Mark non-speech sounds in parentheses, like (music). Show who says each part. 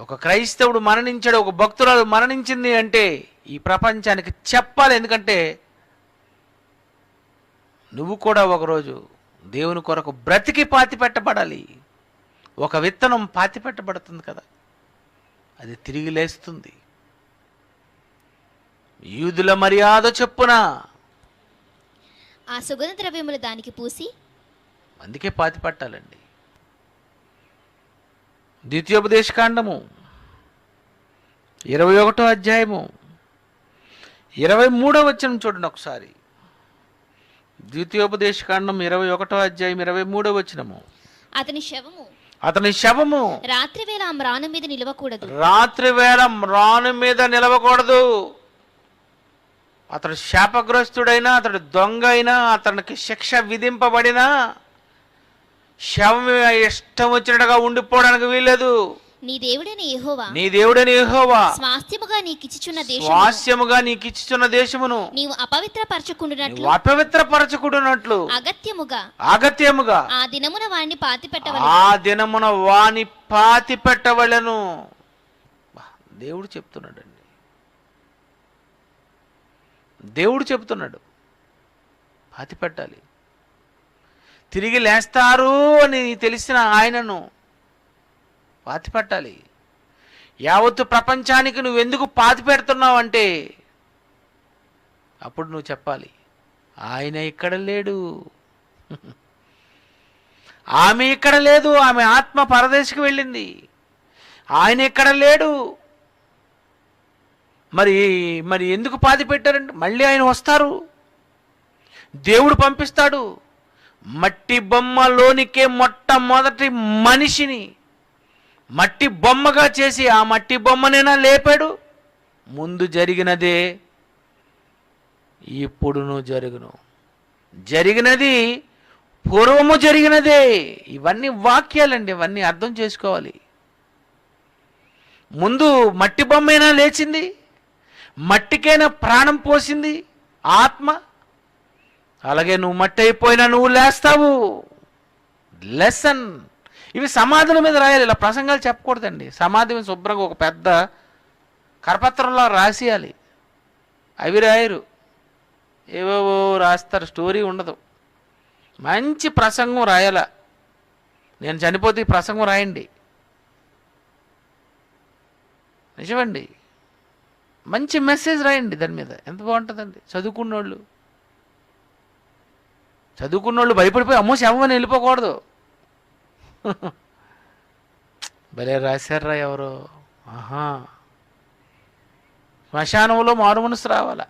Speaker 1: ఒక క్రైస్తవుడు మరణించాడు ఒక భక్తురాలు మరణించింది అంటే ఈ ప్రపంచానికి చెప్పాలి. ఎందుకంటే నువ్వు కూడా ఒకరోజు దేవుని కొరకు బ్రతికి పాతి పెట్టబడాలి. ఒక విత్తనం పాతి పెట్టబడుతుంది కదా. అది తిరిగి లేస్తుంది. యూదుల మర్యాద చెప్పున
Speaker 2: ఆ సుగంధ ద్రవ్యములు దానికి పూసి
Speaker 1: అందుకే పాతి పట్టాలండి. ద్వితీయోపదేశకాండము. ఇరవై ఒకటో అధ్యాయము. ఇరవై మూడో వచ్చిన చూడండి ఒకసారి. ద్వితీయోపదేశకాండం ఇరవై ఒకటో అధ్యాయం ఇరవై మూడో వచ్చినము
Speaker 2: అతని శవము.
Speaker 1: అతని శవము.
Speaker 2: రాత్రి వేళ మ్రాను మీద నిలవకూడదు.
Speaker 1: రాత్రి వేళ రాను మీద నిలవకూడదు. అతడు శాపగ్రస్తుడైనా అతడు దొంగ అయినా అతనికి శిక్ష విధింపబడినా శవం ఇష్టం వచ్చినట్టుగా ఉండిపోవడానికి వీల్లేదు.
Speaker 2: నీ దేవుడైన యెహోవా
Speaker 1: నీ దేవుడని యెహోవా
Speaker 2: స్వాస్థ్యముగా నీకిచ్చుచున్న దేశం
Speaker 1: స్వాస్యముగా నీకు ఇచ్చుచున్న దేశమును.
Speaker 2: నీవు అపవిత్రపరచుకుండునట్లు.
Speaker 1: నువ్వు అపవిత్రపరచుకున్నట్లు
Speaker 2: అగత్యముగా.
Speaker 1: అగత్యముగా.
Speaker 2: ఆ దినమున వాణ్ణి పాతి పెట్టవలెను
Speaker 1: ఆ దినమున వాని పాతి పెట్టవలెను బా, దేవుడు చెప్తున్నాడండి. దేవుడు చెప్తున్నాడు. పాతి పెట్టాలి తిరిగి లేస్తారు అని తెలిసిన ఆయనను పాతి పెట్టాలి యావత్తు ప్రపంచానికి నువ్వు ఎందుకు పాతి పెడుతున్నావు అంటే అప్పుడు నువ్వు చెప్పాలి ఆయన ఇక్కడ లేడు. (laughs) ఆమె ఇక్కడ లేదు ఆమె ఆత్మ పరదేశికి వెళ్ళింది. ఆయన ఇక్కడ లేడు. మరి మరి ఎందుకు పాతి పెట్టారంటే మళ్ళీ ఆయన వస్తారు. దేవుడు పంపిస్తాడు. మట్టి బొమ్మలోనికే మొట్టమొదటి మనిషిని మట్టి బొమ్మగా చేసి ఆ మట్టి బొమ్మనైనా లేపాడు. ముందు జరిగినదే ఇప్పుడును జరుగును. జరిగినది పూర్వము జరిగినదే. ఇవన్నీ వాక్యాలండి ఇవన్నీ అర్థం చేసుకోవాలి. ముందు మట్టి బొమ్మైనా లేచింది మట్టికైనా ప్రాణం పోసింది ఆత్మ అలాగే నువ్వు మట్టి అయిపోయినా నువ్వు లేస్తావు. లెసన్ ఇవి సమాధుల మీద రాయాలి. ఇలా ప్రసంగాలు చెప్పకూడదండి. సమాధి మీద శుభ్రంగా ఒక పెద్ద కరపత్రంలో రాసేయాలి. అవి రాయరు. ఏవేవో రాస్తారు. స్టోరీ ఉండదు. మంచి ప్రసంగం రాయాల. నేను చనిపోతే ఈ ప్రసంగం రాయండి. నిజమండి. మంచి మెసేజ్ రాయండి దాని మీద. ఎంత బాగుంటుందండి. చదువుకున్నోళ్ళు. చదువుకున్నోళ్ళు భయపడిపోయి అమ్మో శవం వెళ్ళిపోకూడదు. భలే రాశారా ఎవరో. ఆహా. శ్మశానంలో మారు మనసు రావాలా?